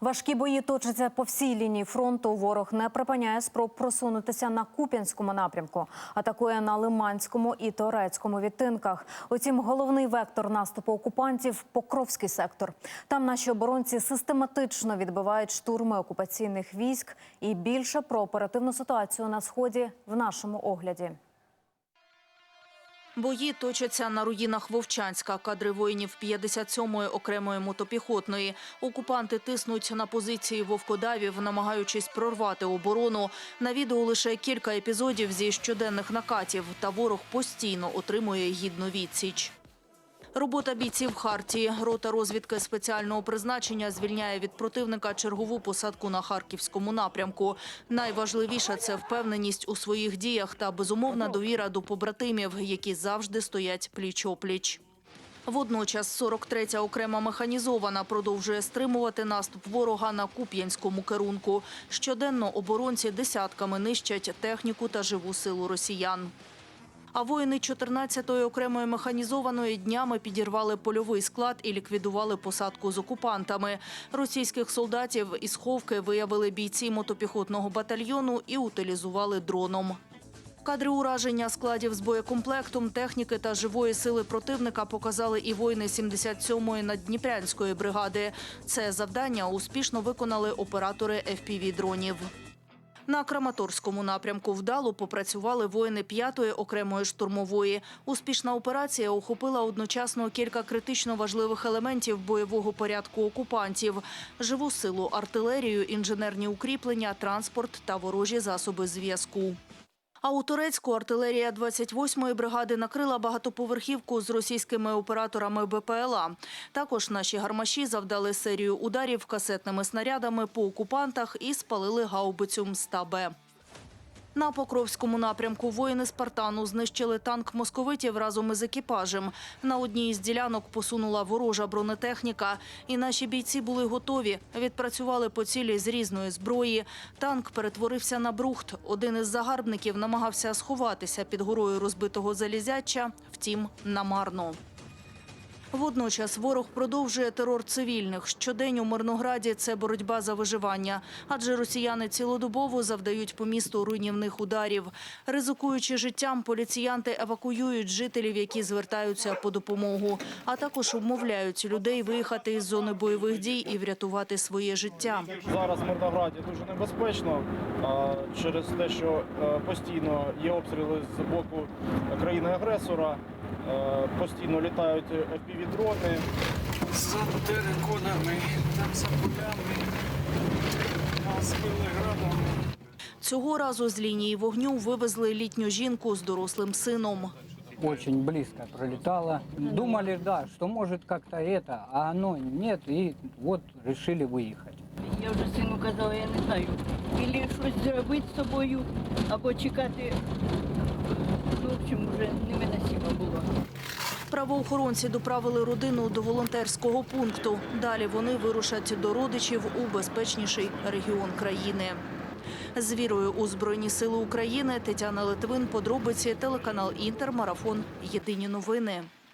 Важкі бої точаться по всій лінії фронту. Ворог не припиняє спроб просунутися на Куп'янському напрямку, атакує на Лиманському і Торецькому відтинках. Утім, головний вектор наступу окупантів Покровський сектор. Там наші оборонці систематично відбивають штурми окупаційних військ. І більше про оперативну ситуацію на сході в нашому огляді. Бої точаться на руїнах Вовчанська. Кадри воїнів 57-ї окремої мотопіхотної. Окупанти тиснуть на позиції вовкодавів, намагаючись прорвати оборону. На відео лише кілька епізодів зі щоденних накатів. Та ворог постійно отримує гідну відсіч. Робота бійців Хартії. Рота розвідки спеціального призначення звільняє від противника чергову посадку на харківському напрямку. Найважливіше це впевненість у своїх діях та безумовна довіра до побратимів, які завжди стоять пліч-опліч. Водночас 43-я окрема механізована продовжує стримувати наступ ворога на Куп'янському керунку. Щоденно оборонці десятками нищать техніку та живу силу росіян. А воїни 14-ї окремої механізованої днями підірвали польовий склад і ліквідували посадку з окупантами. Російських солдатів із Ховки виявили бійці мотопіхотного батальйону і утилізували дроном. Кадри ураження складів з боєкомплектом, техніки та живої сили противника показали і воїни 77-ї наддніпрянської бригади. Це завдання успішно виконали оператори FPV-дронів. На Краматорському напрямку вдало попрацювали воїни 5-ї окремої штурмової. Успішна операція охопила одночасно кілька критично важливих елементів бойового порядку окупантів: живу силу, артилерію, інженерні укріплення, транспорт та ворожі засоби зв'язку. А у Турецьку артилерія 28-ї бригади накрила багатоповерхівку з російськими операторами БПЛА. Також наші гармаші завдали серію ударів касетними снарядами по окупантах і спалили гаубицю МСТА-Б. На Покровському напрямку воїни Спартану знищили танк московитів разом із екіпажем. На одній із ділянок посунула ворожа бронетехніка, і наші бійці були готові. Відпрацювали по цілі з різної зброї. Танк перетворився на брухт. Один із загарбників намагався сховатися під горою розбитого залізяча, втім, намарно. Водночас ворог продовжує терор цивільних. Щодень у Мирнограді це боротьба за виживання, адже росіяни цілодобово завдають по місту руйнівних ударів. Ризикуючи життям, поліціянти евакуюють жителів, які звертаються по допомогу, а також обмовляють людей виїхати із зони бойових дій і врятувати своє життя. Зараз в Мирнограді дуже небезпечно через те, що е, постійно є обстріли з боку країни-агресора, е, постійно літають FPV-дрони. за териконами, там за полями, а з Пилиградом. Цього разу з лінії вогню вивезли літню жінку з дорослим сином. очень близко пролетало. Думали, да, что может как-то это, а оно нет, и вот решили выехать. Я вже сину казала, я не знаю. Ілі щось зробити з собою, або чекати. Ну, в общем, вже невиносимо було. Правоохоронці доправили родину до волонтерського пункту. Далі вони вирушать до родичів у безпечніший регіон країни. З вірою у Збройні Сили України Тетяна Литвин, подробиці, телеканал Інтер, марафон. Єдині новини.